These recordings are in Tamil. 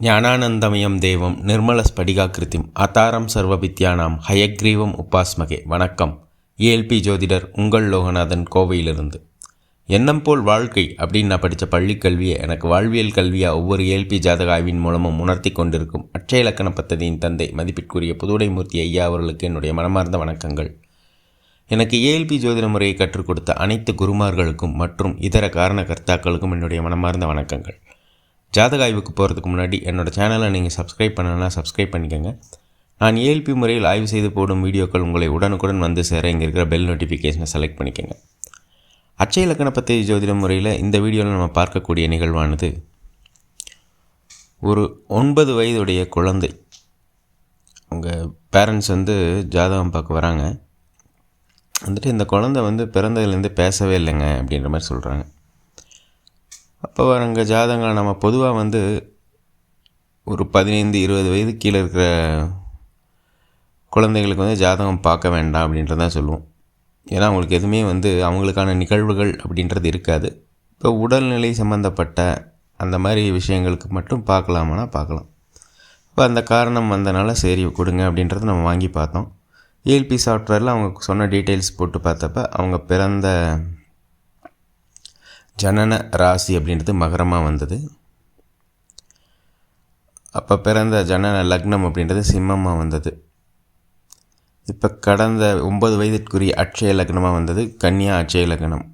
ஞானானந்தமயம் தேவம் நிர்மல ஸ்படிகாக்கிருத்திம் அதாரம் சர்வபித்யானாம் ஹயக்ரீவம் உபாஸ்மகே. வணக்கம். ஏஎல்பி ஜோதிடர் உங்கள் லோகநாதன் கோவையிலிருந்து. எண்ணம் போல் வாழ்க்கை அப்படின்னு நான் படித்த பள்ளிக் கல்வியை எனக்கு வாழ்வியல் கல்வியாக ஒவ்வொரு ஏஎல்பி ஜாதக ஆய்வின் மூலமும் உணர்த்தி கொண்டிருக்கும். அட்சய இலக்கண பத்ததியின் தந்தை மதிப்பிற்குரிய புதுடைமூர்த்தி ஐயா அவர்களுக்கு என்னுடைய மனமார்ந்த வணக்கங்கள். எனக்கு ஏஎல்பி ஜோதிட முறையை கற்றுக் கொடுத்த அனைத்து குருமார்களுக்கும் மற்றும் இதர காரண கர்த்தாக்களுக்கும் என்னுடைய மனமார்ந்த வணக்கங்கள். ஜாதக ஆய்வுக்கு போகிறதுக்கு முன்னாடி என்னோடய சேனலை நீங்கள் சப்ஸ்கிரைப் பண்ணலன்னா சப்ஸ்கிரைப் பண்ணிக்கோங்க. நான் ஏஎல்பி முறையில் ஆய்வு செய்து போடும் வீடியோக்கள் உங்களை உடனுக்குடன் வந்து சேர இங்கே இருக்கிற பெல் நோட்டிஃபிகேஷனை செலக்ட் பண்ணிக்கோங்க. அச்சய இலக்கண பத்திய ஜோதிட முறையில் இந்த வீடியோவில் நம்ம பார்க்கக்கூடிய நிகழ்வானது ஒரு ஒன்பது வயதுடைய குழந்தை. அவங்க பேரண்ட்ஸ் வந்து ஜாதகம் பார்க்க வராங்க. வந்துட்டு இந்த குழந்தை வந்து பிறந்ததுலேருந்து பேசவே இல்லைங்க அப்படின்ற மாதிரி சொல்கிறாங்க அப்போ வரங்க ஜாதகங்களை நம்ம பொதுவாக வந்து ஒரு பதினைந்து இருபது வயது கீழே இருக்கிற குழந்தைங்களுக்கு வந்து ஜாதகம் பார்க்க வேண்டாம் அப்படின்றதான் சொல்லுவோம். ஏன்னா அவங்களுக்கு எதுவுமே வந்து அவங்களுக்கான நிகழ்வுகள் அப்படின்றது இருக்காது. இப்போ உடல்நிலை சம்மந்தப்பட்ட அந்த மாதிரி விஷயங்களுக்கு மட்டும் பார்க்கலாமானா பார்க்கலாம். இப்போ அந்த காரணம் வந்தனால சரி கொடுங்க அப்படின்றத நம்ம வாங்கி பார்த்தோம். ஏல்பி சாஃப்ட்வேரில் அவங்க சொன்ன டீட்டெயில்ஸ் போட்டு பார்த்தப்ப அவங்க பிறந்த ஜனன ராசி அப்படின்றது மகரமாக வந்தது. அப்போ பிறந்த ஜனன லக்னம் அப்படின்றது சிம்மமாக வந்தது. இப்போ கடந்த ஒம்பது வயதிற்குரிய அட்சய லக்னமாக வந்தது கன்னியா அட்சய லக்னம்.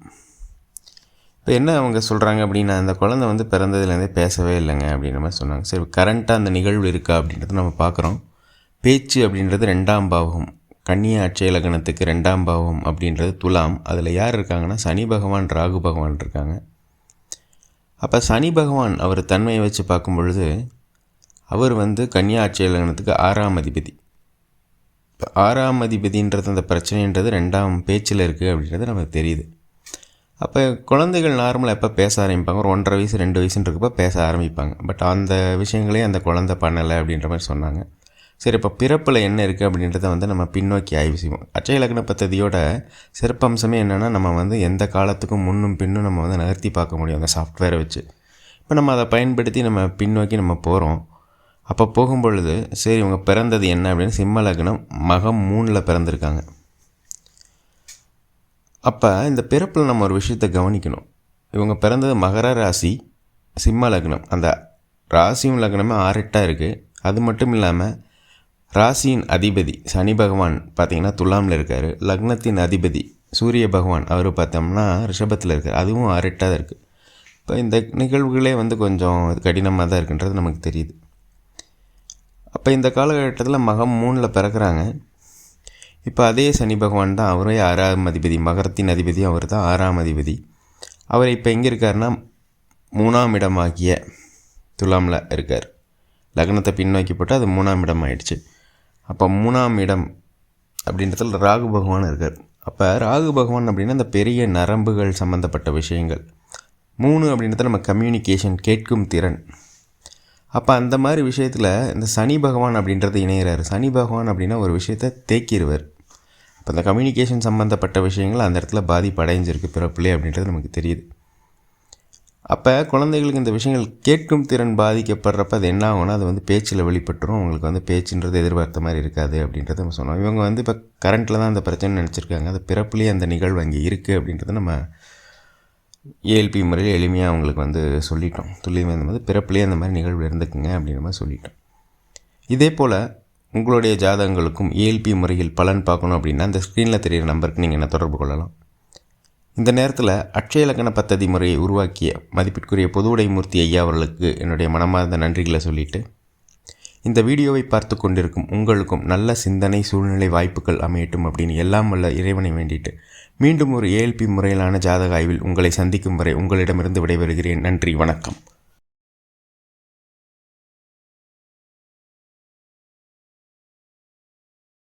இப்போ என்ன அவங்க சொல்கிறாங்க அப்படின்னா அந்த குழந்தை வந்து பிறந்ததுலேருந்தே பேசவே இல்லைங்க அப்படின்ற மாதிரி சொன்னாங்க. சரி கரண்ட்டாக அந்த நிகழ்வு இருக்கா அப்படின்றத நம்ம பார்க்குறோம். பேச்சு அப்படின்றது ரெண்டாம் பாவகம். கன்னியா அட்சய லக்னத்துக்கு ரெண்டாம் பாவம் அப்படின்றது துலாம். அதில் யார் இருக்காங்கன்னா? சனி பகவான் ராகு பகவான் இருக்காங்க. அப்போ சனி பகவான் அவர் தன்மையை வச்சு பார்க்கும் பொழுது அவர் வந்து கன்னியா அட்சய லக்னத்துக்கு ஆறாம் அதிபதி. இப்போ ஆறாம் அதிபதின்றது அந்த பிரச்சனைன்றது ரெண்டாம் பேச்சில் இருக்குது அப்படின்றது நமக்கு தெரியுது. அப்போ குழந்தைகள் நார்மலாக எப்போ பேச ஆரம்பிப்பாங்க? ஒரு ஒன்றரை வயசு ரெண்டு வயசுன்றப்போ பேச ஆரம்பிப்பாங்க. பட் அந்த விஷயங்களே அந்த குழந்தை பண்ணலை அப்படின்ற மாதிரி சொன்னாங்க. சரி இப்போ பிறப்பில் என்ன இருக்குது அப்படின்றத வந்து நம்ம பின்னோக்கி ஆய்வு செய்வோம். அச்சய லக்ன பத்ததியோட சிறப்பம்சமே என்னென்னா நம்ம வந்து எந்த காலத்துக்கும் முன்னும் பின்னும் நம்ம வந்து நகர்த்தி பார்க்க முடியும் அந்த சாஃப்ட்வேரை வச்சு. இப்போ நம்ம அதை பயன்படுத்தி நம்ம பின்னோக்கி நம்ம போகிறோம் அப்போ போகும்பொழுது சரி இவங்க பிறந்தது என்ன அப்படின்னு சிம்ம லக்னம் மகம் மூணில் பிறந்திருக்காங்க. அப்போ இந்த பிறப்பில் நம்ம ஒரு விஷயத்தை கவனிக்கணும். இவங்க பிறந்தது மகர ராசி சிம்ம லக்னம். அந்த ராசியும் லக்னமே ஆரெட்டாக இருக்குது அது மட்டும் இல்லாமல் ராசியின் அதிபதி சனி பகவான் பார்த்திங்கன்னா துலாமில் இருக்கார். லக்னத்தின் அதிபதி சூரிய பகவான் அவர் பார்த்தோம்னா ரிஷபத்தில் இருக்கார். அதுவும் அரட்டாக தான் இருக்குது இப்போ இந்த நிகழ்வுகளே வந்து கொஞ்சம் கடினமாக தான் இருக்குன்றது நமக்கு தெரியுது. அப்போ இந்த காலகட்டத்தில் மகம் மூணில் பிறக்கிறாங்க. இப்போ அதே சனி பகவான் தான் அவரே ஆறாம் அதிபதி மகரத்தின் அதிபதி அவர் தான் ஆறாம் அதிபதி. அவர் இப்போ எங்கே இருக்காருன்னா மூணாம் இடமாகிய துலாமில் இருக்கார். லக்னத்தை பின்னோக்கி போட்டு அது மூணாம் இடம் ஆயிடுச்சு. அப்போ மூணாம் இடம் அப்படின்றதுல ராகு பகவான் இருக்கார். அப்போ ராகு பகவான் அப்படின்னா இந்த பெரிய நரம்புகள் சம்மந்தப்பட்ட விஷயங்கள். மூணு அப்படின்றத நம்ம கம்யூனிகேஷன் கேட்கும் திறன். அப்போ அந்த மாதிரி விஷயத்தில் இந்த சனி பகவான் அப்படின்றது இணையிறாரு. சனி பகவான் அப்படின்னா ஒரு விஷயத்தை தேக்கிடுவார் அப்போ அந்த கம்யூனிகேஷன் சம்மந்தப்பட்ட விஷயங்கள் அந்த இடத்துல பாதிப்பு அடைஞ்சிருக்கு பிறப்பிலே அப்படின்றது நமக்கு தெரியுது. அப்போ குழந்தைகளுக்கு இந்த விஷயங்கள் கேட்கும் திறன் பாதிக்கப்படுறப்ப அது என்ன ஆகும்னா அது வந்து பேச்சில் வெளிப்பட்டுரும். அவங்களுக்கு வந்து பேச்சுன்றது எதிர்பார்த்த மாதிரி இருக்காது அப்படின்றத நம்ம சொன்னோம். இவங்க வந்து இப்போ கரண்ட்டில் தான் அந்த பிரச்சனை நினச்சிருக்காங்க. அது பிறப்புலேயே அந்த நிகழ்வு அங்கே இருக்குது அப்படின்றத நம்ம ஏஎல்பி முறையில் எளிமையாக அவங்களுக்கு வந்து சொல்லிட்டோம். துல்லியமாக இந்த மாதிரி பிறப்புலேயே அந்த மாதிரி நிகழ்வு இருந்துக்குங்க அப்படின்ற மாதிரி சொல்லிட்டோம். இதே போல் உங்களுடைய ஜாதகங்களுக்கும் ஏஎல்பி முறையில் பலன் பார்க்கணும் அப்படின்னா அந்த ஸ்க்ரீனில் தெரிகிற நம்பருக்கு நீங்கள் என்ன தொடர்பு கொள்ளலாம்? இந்த நேரத்தில் அட்சய இலக்கண பத்ததி முறையை உருவாக்கிய மதிப்பிற்குரிய பொதுவுடைமூர்த்தி ஐயா அவர்களுக்கு என்னுடைய மனமார்ந்த நன்றிகளை சொல்லிட்டு இந்த வீடியோவை பார்த்து கொண்டிருக்கும் உங்களுக்கும் நல்ல சிந்தனை சூழ்நிலை வாய்ப்புகள் அமையட்டும் அப்படின்னு எல்லாம் வல்ல இறைவனை வேண்டிட்டு மீண்டும் ஒரு ஏஎல்பி முறையிலான ஜாதக ஆய்வில் உங்களை சந்திக்கும் வரை உங்களிடமிருந்து விடைபெறுகிறேன். நன்றி வணக்கம்.